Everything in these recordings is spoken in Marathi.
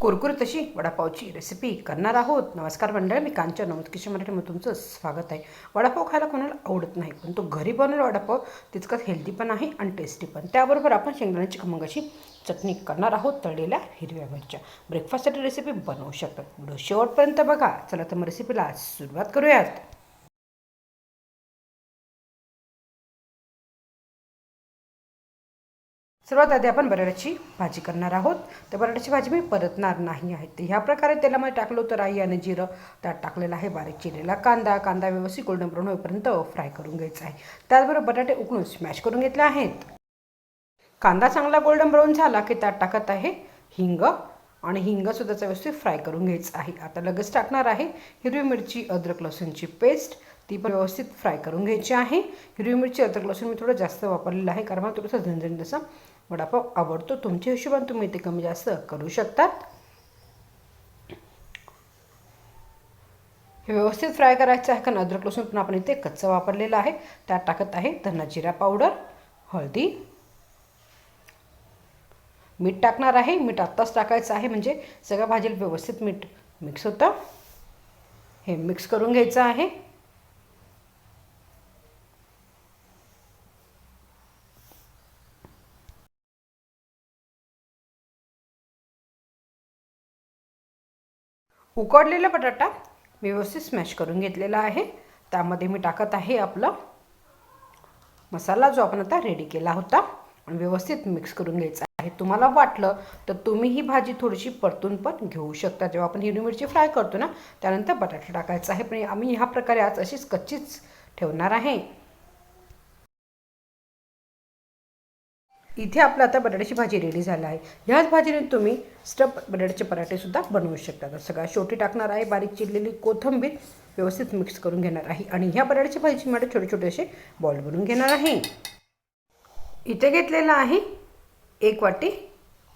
कुरकुरीत अशी वडापावची रेसिपी करणार आहोत. नमस्कार मंडळ मी कांचन नमद किशन मराठीमध्ये तुमचं स्वागत आहे. वडापाव खायला कोणाला आवडत नाही पण तो घरी बनवलेला वडापाव तितकाच हेल्दी पण आहे आणि टेस्टी पण. त्याबरोबर आपण शेंगदाण्याची खमंग अशी चटणी करणार आहोत तळलेल्या हिरव्या मिरच्या. ब्रेकफास्टसाठी रेसिपी बनवू शकतात. व्हिडिओ शेवटपर्यंत बघा. चला तर मग रेसिपीला सुरुवात करूयात. सर्वात आधी आपण बटाट्याची भाजी करणार आहोत. तर बटाट्याची भाजी मी परतणार नाही आहे. तर ह्या प्रकारे तेलामध्ये टाकलो तर राई आणि जिरं. त्यात टाकलेलं आहे बारीक चिरलेला कांदा. कांदा व्यवस्थित गोल्डन ब्राऊन होईपर्यंत फ्राय करून घ्यायचा आहे. त्याचबरोबर बटाटे उकळून स्मॅश करून घेतले आहेत. कांदा चांगला गोल्डन ब्राऊन झाला की त्यात टाकत आहे हिंग. आणि हिंगसुद्धाचा व्यवस्थित फ्राय करून घ्यायचं आहे. आता लगेच टाकणार आहे हिरवी मिरची अद्रक लसूणची पेस्ट ती पण व्यवस्थित फ्राय करून घ्यायची आहे. हिरवी मिरची अद्रक लसूण मी थोडं जास्त वापरलेलं आहे कारण मला थोडंसं झणझणीत असा वडापाव आवडतो तुमच्या हिशोबाने तुम्ही ते कमी जास्त करू शकतात. हे व्यवस्थित फ्राय करायचं आहे कारण अद्रक लसूण पण आपण इथे कच्चं वापरलेलं आहे. त्यात टाकत आहे धना जिरा पावडर हळदी. मीठ टाकणार आहे मीठ आत्ताच टाकायचं आहे म्हणजे सगळ्या भाजीला व्यवस्थित मीठ मिक्स होतं. हे मिक्स करून घ्यायचं आहे. उकडलेला बटाटा व्यवस्थित स्मॅश करून घेतलेला आहे. त्यामध्ये मी टाकत आहे आपलं मसाला जो आपण आता रेडी केला होता. आणि व्यवस्थित मिक्स करून घ्यायचा आहे. तुम्हाला वाटलं तर तुम्ही ही भाजी थोडीशी परतून पण घेऊ शकता. जेव्हा आपण हिरवी मिरची फ्राय करतो ना त्यानंतर बटाटा टाकायचा आहे. पण आम्ही ह्या प्रकारे आज अशीच कच्चीच ठेवणार आहे. इथे आपलं आता बटाट्याची भाजी रेडी झाली आहे. ह्याच भाजीने तुम्ही स्टफ बटाट्याचे पराठेसुद्धा बनवू शकता. तर सगळ्या शेवटी टाकणार आहे बारीक चिरलेली कोथिंबीर व्यवस्थित मिक्स करून घेणार आहे. आणि ह्या बटाट्याची भाजीची मला छोटे छोटे असे बॉल बनवून घेणार आहे. इथे घेतलेलं आहे एक वाटी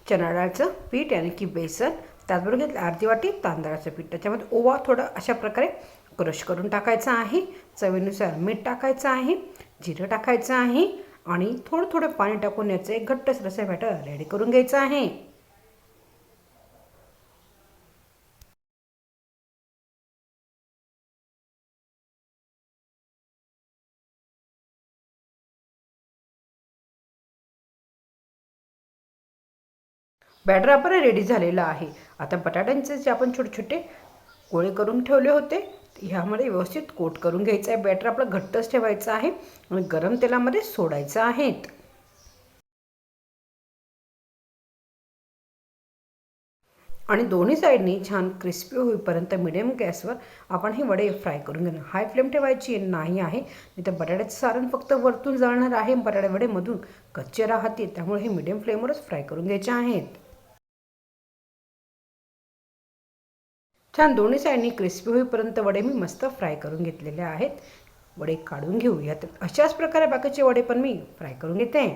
चणा डाळचं पीठ यानी की बेसन. त्याचबरोबर घेतलं अर्धी वाटी तांदळाचं पीठ. त्याच्यामध्ये ओवा थोडं अशा प्रकारे क्रश करून टाकायचं आहे. चवीनुसार मीठ टाकायचं आहे. जिरं टाकायचं आहे. आणि थोडं थोडं पाणी टाकून याचं एक घट्ट रसा बॅटर रेडी करून घ्यायचं आहे. बॅटर आपण रेडी झालेलं आहे. आता बटाट्यांचे जे आपण छोटे छोटे गोळे करून ठेवले होते ह्यामध्ये व्यवस्थित कोट करून घ्यायचं आहे. बॅटर आपलं घट्टच ठेवायचं आहे आणि गरम तेलामध्ये सोडायचं आहे. आणि दोन्ही साईडनी छान क्रिस्पी होईपर्यंत मिडियम गॅसवर आपण हे वडे फ्राय करून घेणार. हाय फ्लेम ठेवायची नाही आहे. नाही तर बटाट्याचं सारण फक्त वरतून जळणार आहे. बटाट्या वडेमधून कच्चे राहतील. त्यामुळे हे मिडियम फ्लेमवरच फ्राय करून घ्यायचे आहेत. छान दोन्ही साईडनी क्रिस्पी होईपर्यंत वडे मी मस्त फ्राय करून घेतलेले आहेत. वडे काढून घेऊयात. अशाच प्रकारे बाकीचे वडे पण मी फ्राय करून घेते.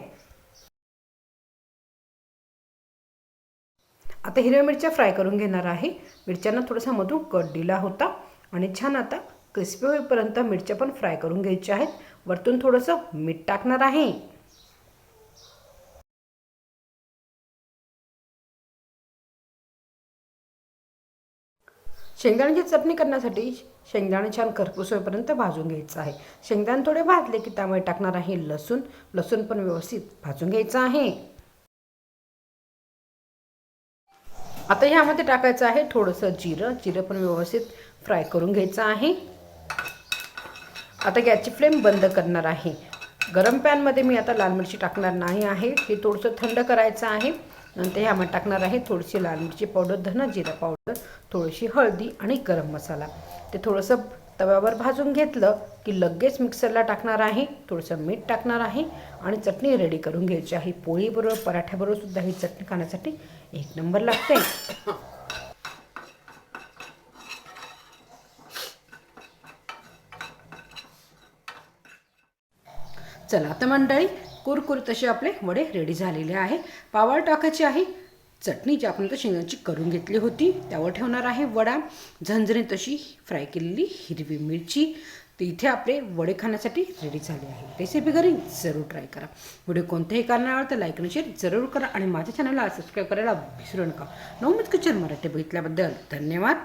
आता हिरव्या मिरच्या फ्राय करून घेणार आहे. मिरच्यांना थोडासा मधून कट दिला होता आणि छान आता क्रिस्पी होईपर्यंत मिरच्या पण फ्राय करून घ्यायच्या आहेत. वरतून थोडंसं मीठ टाकणार आहे. शेंगदाण्याची चटणी करण्यासाठी शेंगदाणे छान खरपूस होईपर्यंत भाजून घ्यायचं आहे. शेंगदाणे थोडे भाजले की त्यामुळे टाकणार आहे लसूण. लसूण पण व्यवस्थित भाजून घ्यायचं आहे. आता ह्यामध्ये टाकायचं आहे थोडंसं जिरं. जिरं पण व्यवस्थित फ्राय करून घ्यायचं आहे. आता गॅसची फ्लेम बंद करणार आहे. गरम पॅनमध्ये मी आता लाल मिरची टाकणार नाही आहे. हे थोडंसं थंड करायचं आहे. नंतर यामध्ये टाकणार आहे थोडीशी लाल मिरची पावडर धना जिरा पावडर थोडीशी हळदी आणि गरम मसाला. ते थोडंसं तव्यावर भाजून घेतलं की लगेच मिक्सरला टाकणार आहे. थोडंसं मीठ टाकणार आहे आणि चटणी रेडी करून घ्यायची आहे. पोळीबरोबर पराठ्याबरोबर सुद्धा ही चटणी खाण्यासाठी एक नंबर लागते. चला आता मंडळी कुरकुरीत असे आपले वडे रेडी झालेले आहे पावर टाकायची आहे. चटणी जी आपण तर शेंगाची करून घेतली होती त्यावर ठेवणार आहे वडा. झंझणी तशी फ्राय केलेली हिरवी मिरची. तर इथे आपले वडे खाण्यासाठी रेडी झाले आहे. रेसिपी घरी जरूर ट्राय करा. व्हिडिओ कोणत्याही कारणावर तर लाईक आणि शेअर जरूर करा आणि माझ्या चॅनलला सबस्क्राईब करायला विसरू नका. नवमीत किचन मराठी बघितल्याबद्दल धन्यवाद.